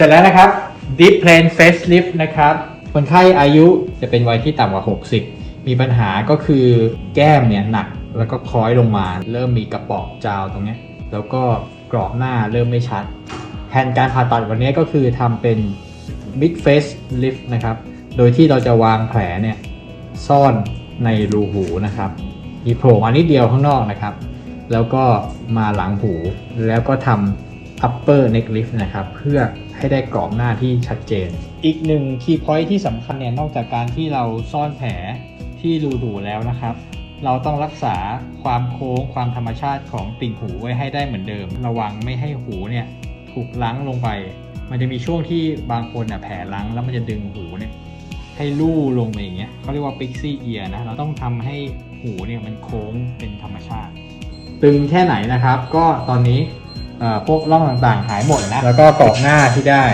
ร็จแล้วนะครับ Deep Plane Facelift นะครับ คนไข้อายุจะเป็นวัยที่ต่ำกว่า 60 มีปัญหาก็คือแก้มเนี่ยหนักแล้วก็คล้อยลงมา เริ่มมีกระปอกจาวตรงเนี้ยแล้วก็กรอบหน้าเริ่มไม่ชัดแผนการผ่าตัดวันนี้ก็คือทำเป็น Mid Face Lift นะครับ โดยที่เราจะวางแผลเนี่ยซ่อนในรูหูนะครับมีโผล่มานิดเดียวข้างนอกนะครับ แล้วก็มาหลังหูแล้วก็ทำ upper neck lift นะครับ เพื่อให้ได้กรอบหน้าที่ชัดเจน อีกหนึ่ง key point ที่สำคัญเนี่ยนอกจากการที่เราซ่อนแผลที่รูหูแล้วนะครับ เราต้องรักษาความโค้งความธรรมชาติของติ่งหูไว้ให้ได้เหมือนเดิม ระวังไม่ให้หูเนี่ยถูกลั้งลงไป มันจะมีช่วงที่บางคนน่ะแผลลั้งแล้วมันจะดึงหูเนี่ยให้ลู่ลงไปอย่างเงี้ยเขาเรียกว่า pixie ear นะ เราต้องทำให้หูเนี่ยมันโค้งเป็นธรรมชาติ ตึงแค่ไหนนะครับ ก็ตอนนี้เอ่อ พวกร่องต่างๆ หายหมดนะแล้วก็กรอบหน้าที่ได้